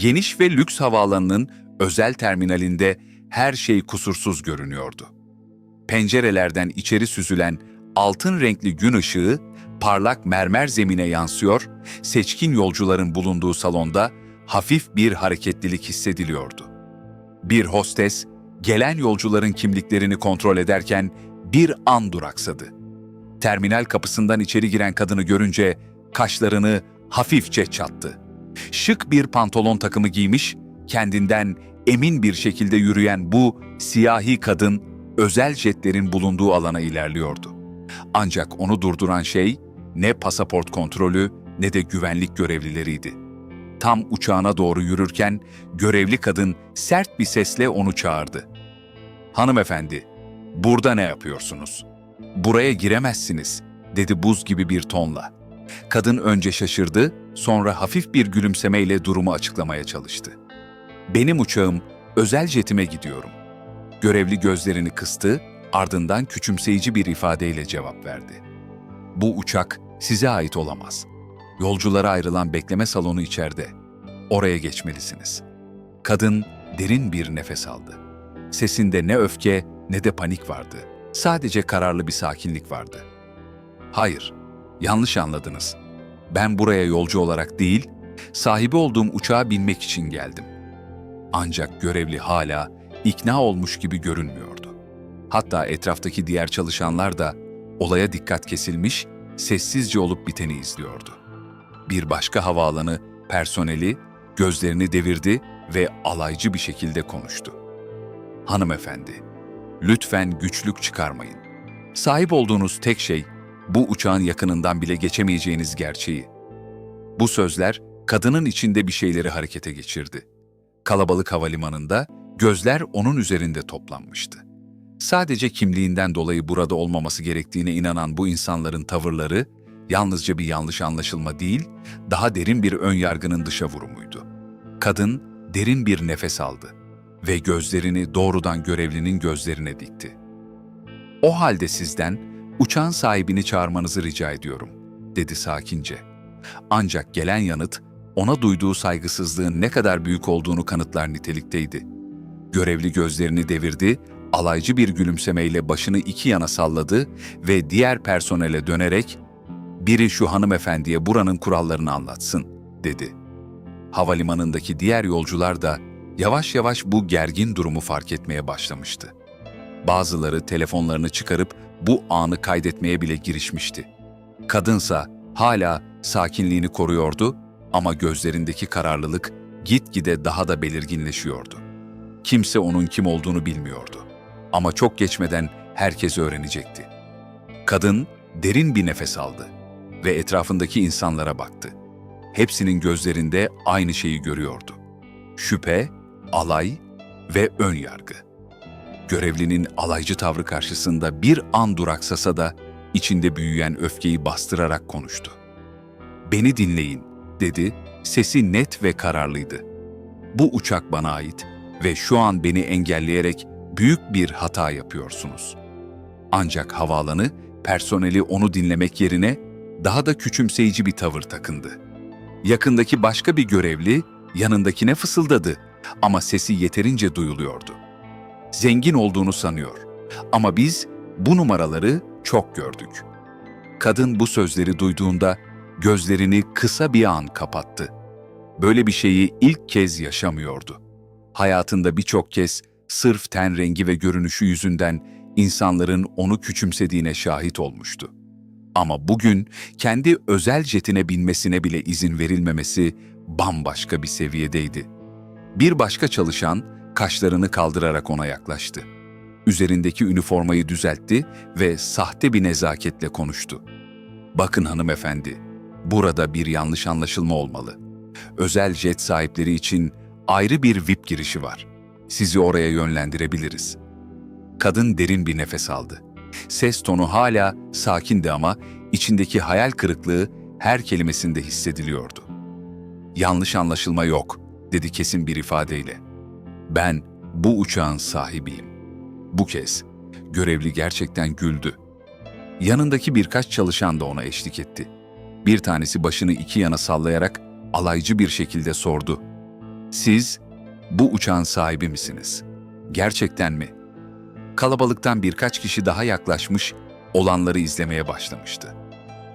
Geniş ve lüks havaalanının özel terminalinde her şey kusursuz görünüyordu. Pencerelerden içeri süzülen altın renkli gün ışığı parlak mermer zemine yansıyor, seçkin yolcuların bulunduğu salonda hafif bir hareketlilik hissediliyordu. Bir hostes, gelen yolcuların kimliklerini kontrol ederken bir an duraksadı. Terminal kapısından içeri giren kadını görünce kaşlarını hafifçe çattı. Şık bir pantolon takımı giymiş, kendinden emin bir şekilde yürüyen bu siyahi kadın özel jetlerin bulunduğu alana ilerliyordu. Ancak onu durduran şey ne pasaport kontrolü ne de güvenlik görevlileriydi. Tam uçağına doğru yürürken görevli kadın sert bir sesle onu çağırdı. Hanımefendi, burada ne yapıyorsunuz? Buraya giremezsiniz, dedi buz gibi bir tonla. Kadın önce şaşırdı, sonra hafif bir gülümsemeyle durumu açıklamaya çalıştı. Benim uçağım, özel jetime gidiyorum. Görevli gözlerini kıstı, ardından küçümseyici bir ifadeyle cevap verdi. Bu uçak size ait olamaz. Yolculara ayrılan bekleme salonu içeride. Oraya geçmelisiniz. Kadın derin bir nefes aldı. Sesinde ne öfke ne de panik vardı. Sadece kararlı bir sakinlik vardı. Hayır, yanlış anladınız. Ben buraya yolcu olarak değil, sahibi olduğum uçağa binmek için geldim. Ancak görevli hala ikna olmuş gibi görünmüyordu. Hatta etraftaki diğer çalışanlar da olaya dikkat kesilmiş, sessizce olup biteni izliyordu. Bir başka havaalanı personeli gözlerini devirdi ve alaycı bir şekilde konuştu. Hanımefendi, lütfen güçlük çıkarmayın. Sahip olduğunuz tek şey bu uçağın yakınından bile geçemeyeceğiniz gerçeği. Bu sözler kadının içinde bir şeyleri harekete geçirdi. Kalabalık havalimanında gözler onun üzerinde toplanmıştı. Sadece kimliğinden dolayı burada olmaması gerektiğine inanan bu insanların tavırları yalnızca bir yanlış anlaşılma değil, daha derin bir ön yargının dışa vurumuydu. Kadın derin bir nefes aldı ve gözlerini doğrudan görevlinin gözlerine dikti. O halde sizden uçağın sahibini çağırmanızı rica ediyorum, dedi sakince. Ancak gelen yanıt ona duyduğu saygısızlığın ne kadar büyük olduğunu kanıtlar nitelikteydi. Görevli gözlerini devirdi, alaycı bir gülümsemeyle başını iki yana salladı ve diğer personele dönerek "Biri şu hanımefendiye buranın kurallarını anlatsın." dedi. Havalimanındaki diğer yolcular da yavaş yavaş bu gergin durumu fark etmeye başlamıştı. Bazıları telefonlarını çıkarıp bu anı kaydetmeye bile girişmişti. Kadınsa hala sakinliğini koruyordu ama gözlerindeki kararlılık gitgide daha da belirginleşiyordu. Kimse onun kim olduğunu bilmiyordu. Ama çok geçmeden herkes öğrenecekti. Kadın derin bir nefes aldı ve etrafındaki insanlara baktı. Hepsinin gözlerinde aynı şeyi görüyordu. Şüphe, alay ve ön yargı. Görevlinin alaycı tavrı karşısında bir an duraksasa da içinde büyüyen öfkeyi bastırarak konuştu. "Beni dinleyin." dedi. Sesi net ve kararlıydı. "Bu uçak bana ait ve şu an beni engelleyerek büyük bir hata yapıyorsunuz." Ancak havaalanı personeli onu dinlemek yerine daha da küçümseyici bir tavır takındı. Yakındaki başka bir görevli yanındakine fısıldadı ama sesi yeterince duyuluyordu. Zengin olduğunu sanıyor ama biz bu numaraları çok gördük. Kadın bu sözleri duyduğunda gözlerini kısa bir an kapattı. Böyle bir şeyi ilk kez yaşamıyordu. Hayatında birçok kez sırf ten rengi ve görünüşü yüzünden insanların onu küçümsediğine şahit olmuştu. Ama bugün kendi özel jetine binmesine bile izin verilmemesi bambaşka bir seviyedeydi. Bir başka çalışan kaşlarını kaldırarak ona yaklaştı. Üzerindeki üniformayı düzeltti ve sahte bir nezaketle konuştu. Bakın hanımefendi, burada bir yanlış anlaşılma olmalı. Özel jet sahipleri için ayrı bir VIP girişi var. Sizi oraya yönlendirebiliriz. Kadın derin bir nefes aldı. Ses tonu hala sakindi ama içindeki hayal kırıklığı her kelimesinde hissediliyordu. Yanlış anlaşılma yok, dedi kesin bir ifadeyle. Ben bu uçağın sahibiyim. Bu kez görevli gerçekten güldü. Yanındaki birkaç çalışan da ona eşlik etti. Bir tanesi başını iki yana sallayarak alaycı bir şekilde sordu. Siz bu uçağın sahibi misiniz? Gerçekten mi? Kalabalıktan birkaç kişi daha yaklaşmış, olanları izlemeye başlamıştı.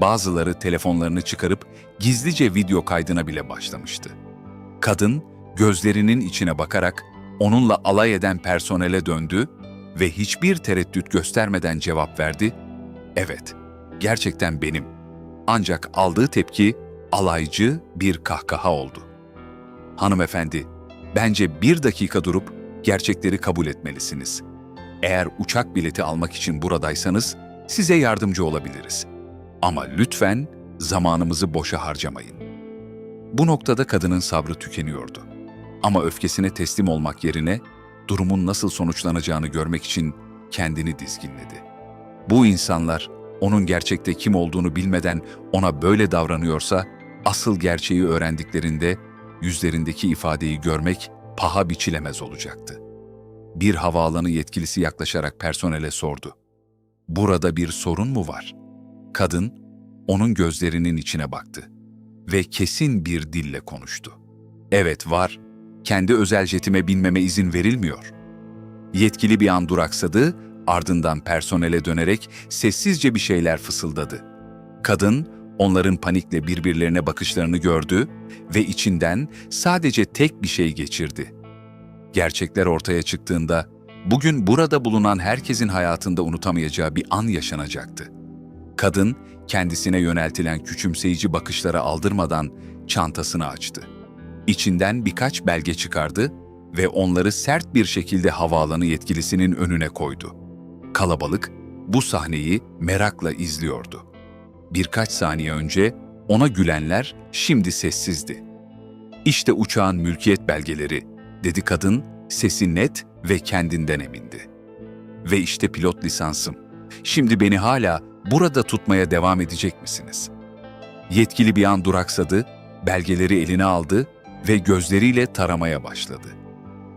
Bazıları telefonlarını çıkarıp gizlice video kaydına bile başlamıştı. Kadın gözlerinin içine bakarak onunla alay eden personele döndü ve hiçbir tereddüt göstermeden cevap verdi. Evet, gerçekten benim. Ancak aldığı tepki alaycı bir kahkaha oldu. Hanımefendi, bence bir dakika durup gerçekleri kabul etmelisiniz. Eğer uçak bileti almak için buradaysanız size yardımcı olabiliriz. Ama lütfen zamanımızı boşa harcamayın. Bu noktada kadının sabrı tükeniyordu. Ama öfkesine teslim olmak yerine durumun nasıl sonuçlanacağını görmek için kendini dizginledi. Bu insanlar onun gerçekte kim olduğunu bilmeden ona böyle davranıyorsa asıl gerçeği öğrendiklerinde yüzlerindeki ifadeyi görmek paha biçilemez olacaktı. Bir havaalanı yetkilisi yaklaşarak personele sordu. Burada bir sorun mu var? Kadın onun gözlerinin içine baktı ve kesin bir dille konuştu. Evet var, kendi özel jetime binmeme izin verilmiyor. Yetkili bir an duraksadı, ardından personele dönerek sessizce bir şeyler fısıldadı. Kadın, onların panikle birbirlerine bakışlarını gördü ve içinden sadece tek bir şey geçirdi. Gerçekler ortaya çıktığında, bugün burada bulunan herkesin hayatında unutamayacağı bir an yaşanacaktı. Kadın, kendisine yöneltilen küçümseyici bakışlara aldırmadan çantasını açtı. İçinden birkaç belge çıkardı ve onları sert bir şekilde havaalanı yetkilisinin önüne koydu. Kalabalık bu sahneyi merakla izliyordu. Birkaç saniye önce ona gülenler şimdi sessizdi. İşte uçağın mülkiyet belgeleri, dedi kadın, sesi net ve kendinden emindi. Ve işte pilot lisansım. Şimdi beni hala burada tutmaya devam edecek misiniz? Yetkili bir an duraksadı, belgeleri eline aldı ve gözleriyle taramaya başladı.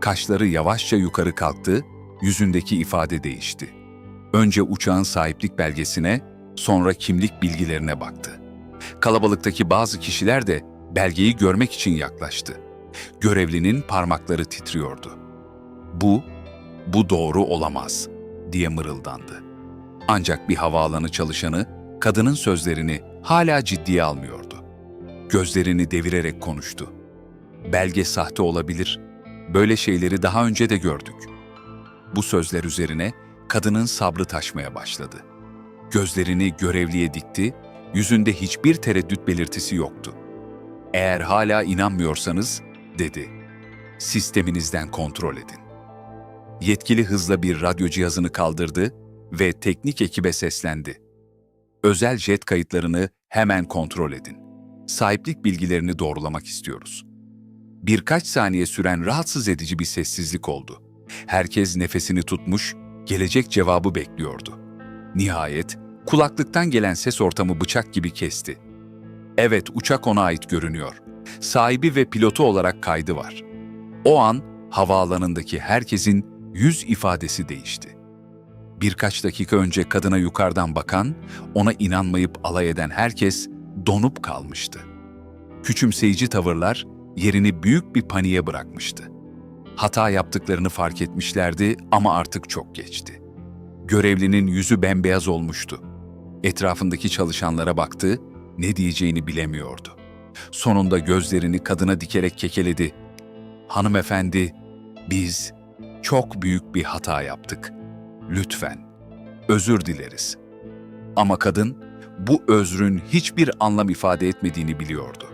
Kaşları yavaşça yukarı kalktı, yüzündeki ifade değişti. Önce uçağın sahiplik belgesine, sonra kimlik bilgilerine baktı. Kalabalıktaki bazı kişiler de belgeyi görmek için yaklaştı. Görevlinin parmakları titriyordu. Bu, bu doğru olamaz diye mırıldandı. Ancak bir havaalanı çalışanı kadının sözlerini hala ciddiye almıyordu. Gözlerini devirerek konuştu. Belge sahte olabilir. Böyle şeyleri daha önce de gördük. Bu sözler üzerine kadının sabrı taşmaya başladı. Gözlerini görevliye dikti, yüzünde hiçbir tereddüt belirtisi yoktu. Eğer hala inanmıyorsanız, dedi, sisteminizden kontrol edin. Yetkili hızla bir radyo cihazını kaldırdı ve teknik ekibe seslendi. Özel jet kayıtlarını hemen kontrol edin. Sahiplik bilgilerini doğrulamak istiyoruz. Birkaç saniye süren rahatsız edici bir sessizlik oldu. Herkes nefesini tutmuş, gelecek cevabı bekliyordu. Nihayet kulaklıktan gelen ses ortamı bıçak gibi kesti. Evet, uçak ona ait görünüyor. Sahibi ve pilotu olarak kaydı var. O an havaalanındaki herkesin yüz ifadesi değişti. Birkaç dakika önce kadına yukarıdan bakan, ona inanmayıp alay eden herkes donup kalmıştı. Küçümseyici tavırlar yerini büyük bir paniğe bırakmıştı. Hata yaptıklarını fark etmişlerdi ama artık çok geçti. Görevlinin yüzü bembeyaz olmuştu. Etrafındaki çalışanlara baktı, ne diyeceğini bilemiyordu. Sonunda gözlerini kadına dikerek kekeledi. Hanımefendi, biz çok büyük bir hata yaptık. Lütfen, özür dileriz. Ama kadın, bu özrün hiçbir anlam ifade etmediğini biliyordu.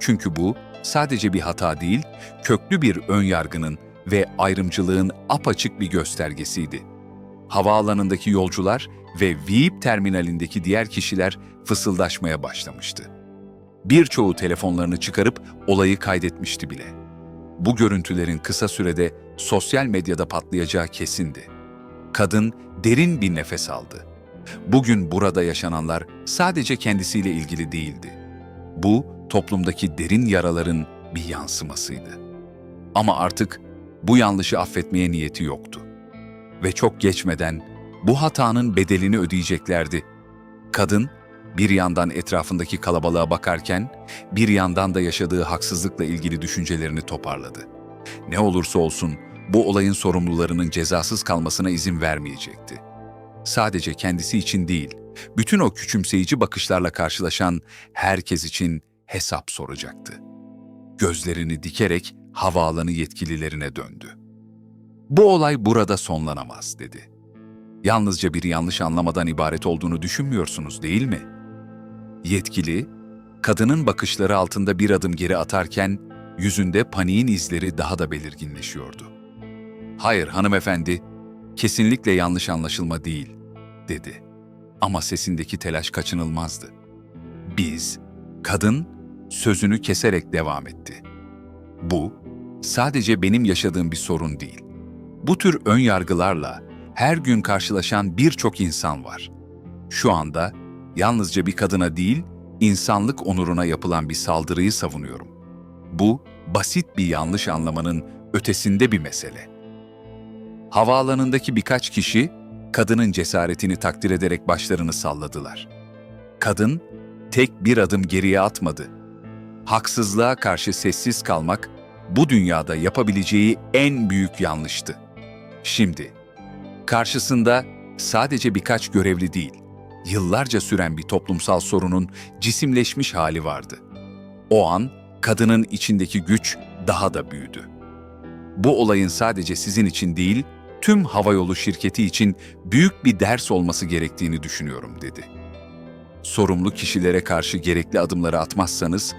Çünkü bu sadece bir hata değil, köklü bir önyargının ve ayrımcılığın apaçık bir göstergesiydi. Havaalanındaki yolcular ve VIP terminalindeki diğer kişiler fısıldaşmaya başlamıştı. Birçoğu telefonlarını çıkarıp olayı kaydetmişti bile. Bu görüntülerin kısa sürede sosyal medyada patlayacağı kesindi. Kadın derin bir nefes aldı. Bugün burada yaşananlar sadece kendisiyle ilgili değildi. Bu toplumdaki derin yaraların bir yansımasıydı. Ama artık bu yanlışı affetmeye niyeti yoktu. Ve çok geçmeden bu hatanın bedelini ödeyeceklerdi. Kadın Bir yandan etrafındaki kalabalığa bakarken, bir yandan da yaşadığı haksızlıkla ilgili düşüncelerini toparladı. Ne olursa olsun bu olayın sorumlularının cezasız kalmasına izin vermeyecekti. Sadece kendisi için değil, bütün o küçümseyici bakışlarla karşılaşan herkes için hesap soracaktı. Gözlerini dikerek havaalanı yetkililerine döndü. Bu olay burada sonlanamaz dedi. Yalnızca bir yanlış anlamadan ibaret olduğunu düşünmüyorsunuz değil mi? Yetkili, kadının bakışları altında bir adım geri atarken yüzünde paniğin izleri daha da belirginleşiyordu. Hayır hanımefendi, kesinlikle yanlış anlaşılma değil, dedi. Ama sesindeki telaş kaçınılmazdı. Biz, kadın sözünü keserek devam etti. Bu, sadece benim yaşadığım bir sorun değil. Bu tür ön yargılarla her gün karşılaşan birçok insan var. Şu anda yalnızca bir kadına değil, insanlık onuruna yapılan bir saldırıyı savunuyorum. Bu, basit bir yanlış anlamanın ötesinde bir mesele. Havaalanındaki birkaç kişi, kadının cesaretini takdir ederek başlarını salladılar. Kadın, tek bir adım geriye atmadı. Haksızlığa karşı sessiz kalmak, bu dünyada yapabileceği en büyük yanlıştı. Şimdi, karşısında sadece birkaç görevli değil, yıllarca süren bir toplumsal sorunun cisimleşmiş hali vardı. O an kadının içindeki güç daha da büyüdü. Bu olayın sadece sizin için değil, tüm havayolu şirketi için büyük bir ders olması gerektiğini düşünüyorum dedi. Sorumlu kişilere karşı gerekli adımları atmazsanız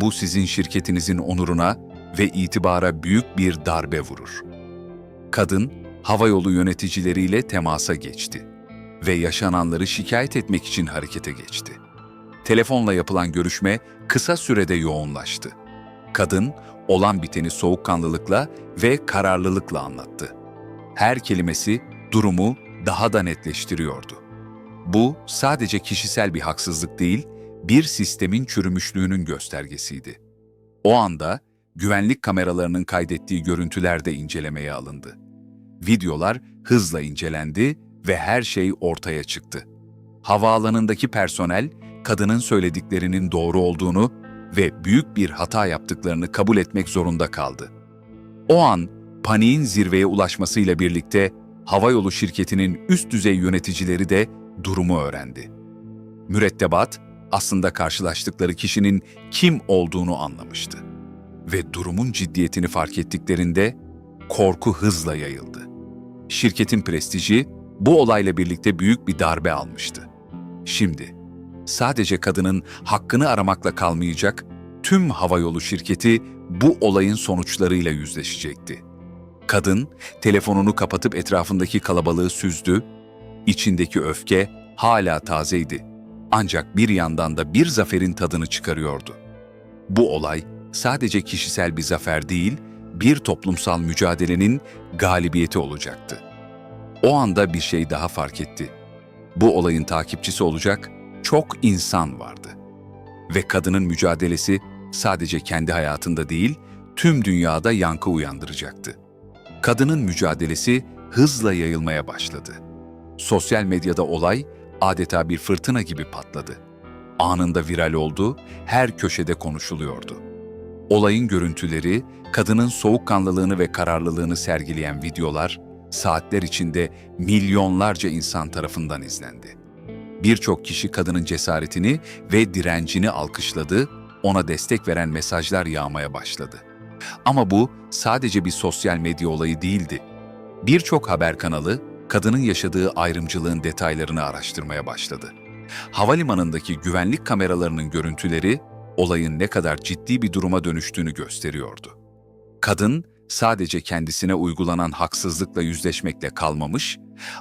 bu sizin şirketinizin onuruna ve itibara büyük bir darbe vurur. Kadın havayolu yöneticileriyle temasa geçti ve yaşananları şikayet etmek için harekete geçti. Telefonla yapılan görüşme kısa sürede yoğunlaştı. Kadın olan biteni soğukkanlılıkla ve kararlılıkla anlattı. Her kelimesi durumu daha da netleştiriyordu. Bu sadece kişisel bir haksızlık değil, bir sistemin çürümüşlüğünün göstergesiydi. O anda güvenlik kameralarının kaydettiği görüntüler de incelemeye alındı. Videolar hızla incelendi ve her şey ortaya çıktı. Havaalanındaki personel kadının söylediklerinin doğru olduğunu ve büyük bir hata yaptıklarını kabul etmek zorunda kaldı. O an paniğin zirveye ulaşmasıyla birlikte havayolu şirketinin üst düzey yöneticileri de durumu öğrendi. Mürettebat aslında karşılaştıkları kişinin kim olduğunu anlamıştı. Ve durumun ciddiyetini fark ettiklerinde korku hızla yayıldı. Şirketin prestiji bu olayla birlikte büyük bir darbe almıştı. Şimdi sadece kadının hakkını aramakla kalmayacak, tüm havayolu şirketi bu olayın sonuçlarıyla yüzleşecekti. Kadın telefonunu kapatıp etrafındaki kalabalığı süzdü, içindeki öfke hala tazeydi. Ancak bir yandan da bir zaferin tadını çıkarıyordu. Bu olay sadece kişisel bir zafer değil, bir toplumsal mücadelenin galibiyeti olacaktı. O anda bir şey daha fark etti. Bu olayın takipçisi olacak çok insan vardı. Ve kadının mücadelesi sadece kendi hayatında değil, tüm dünyada yankı uyandıracaktı. Kadının mücadelesi hızla yayılmaya başladı. Sosyal medyada olay adeta bir fırtına gibi patladı. Anında viral oldu, her köşede konuşuluyordu. Olayın görüntüleri, kadının soğukkanlılığını ve kararlılığını sergileyen videolar, saatler içinde milyonlarca insan tarafından izlendi. Birçok kişi kadının cesaretini ve direncini alkışladı, ona destek veren mesajlar yağmaya başladı. Ama bu sadece bir sosyal medya olayı değildi. Birçok haber kanalı kadının yaşadığı ayrımcılığın detaylarını araştırmaya başladı. Havalimanındaki güvenlik kameralarının görüntüleri olayın ne kadar ciddi bir duruma dönüştüğünü gösteriyordu. Kadın sadece kendisine uygulanan haksızlıkla yüzleşmekle kalmamış,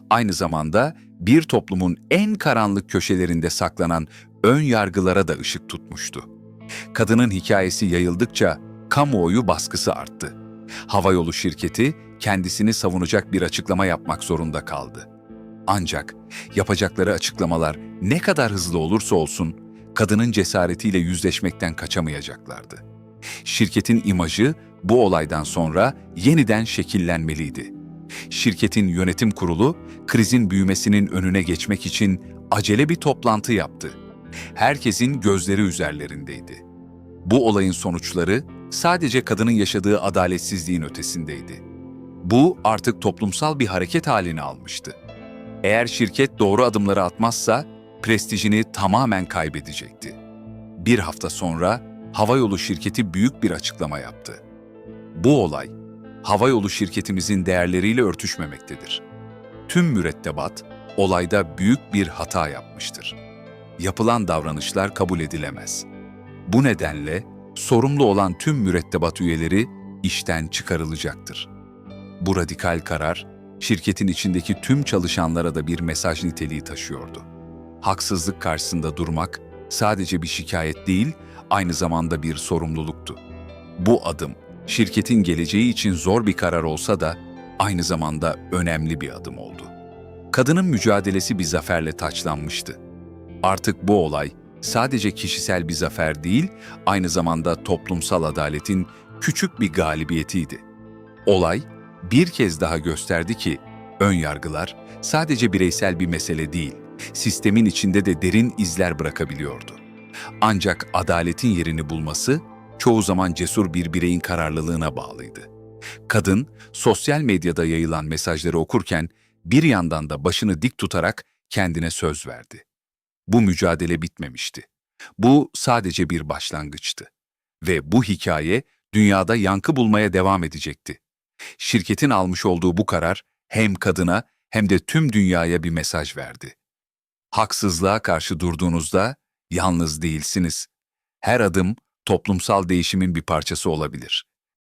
aynı zamanda bir toplumun en karanlık köşelerinde saklanan ön yargılara da ışık tutmuştu. Kadının hikayesi yayıldıkça kamuoyu baskısı arttı. Havayolu şirketi kendisini savunacak bir açıklama yapmak zorunda kaldı. Ancak yapacakları açıklamalar ne kadar hızlı olursa olsun kadının cesaretiyle yüzleşmekten kaçamayacaklardı. Şirketin imajı bu olaydan sonra yeniden şekillenmeliydi. Şirketin yönetim kurulu krizin büyümesinin önüne geçmek için acele bir toplantı yaptı Herkesin gözleri üzerlerindeydi. Bu olayın sonuçları sadece kadının yaşadığı adaletsizliğin ötesindeydi. Bu artık toplumsal bir hareket halini almıştı. Eğer şirket doğru adımları atmazsa prestijini tamamen kaybedecekti. Bir hafta sonra havayolu şirketi büyük bir açıklama yaptı. Bu olay havayolu şirketimizin değerleriyle örtüşmemektedir. Tüm mürettebat olayda büyük bir hata yapmıştır. Yapılan davranışlar kabul edilemez. Bu nedenle sorumlu olan tüm mürettebat üyeleri işten çıkarılacaktır. Bu radikal karar, şirketin içindeki tüm çalışanlara da bir mesaj niteliği taşıyordu. Haksızlık karşısında durmak sadece bir şikayet değil, aynı zamanda bir sorumluluktu. Bu adım, şirketin geleceği için zor bir karar olsa da aynı zamanda önemli bir adım oldu. Kadının mücadelesi bir zaferle taçlanmıştı. Artık bu olay sadece kişisel bir zafer değil, aynı zamanda toplumsal adaletin küçük bir galibiyetiydi. Olay bir kez daha gösterdi ki ön yargılar sadece bireysel bir mesele değil, sistemin içinde de derin izler bırakabiliyordu. Ancak adaletin yerini bulması çoğu zaman cesur bir bireyin kararlılığına bağlıydı. Kadın sosyal medyada yayılan mesajları okurken bir yandan da başını dik tutarak kendine söz verdi. Bu mücadele bitmemişti. Bu sadece bir başlangıçtı. Ve bu hikaye dünyada yankı bulmaya devam edecekti. Şirketin almış olduğu bu karar hem kadına hem de tüm dünyaya bir mesaj verdi. Haksızlığa karşı durduğunuzda yalnız değilsiniz. Her adım toplumsal değişimin bir parçası olabilir.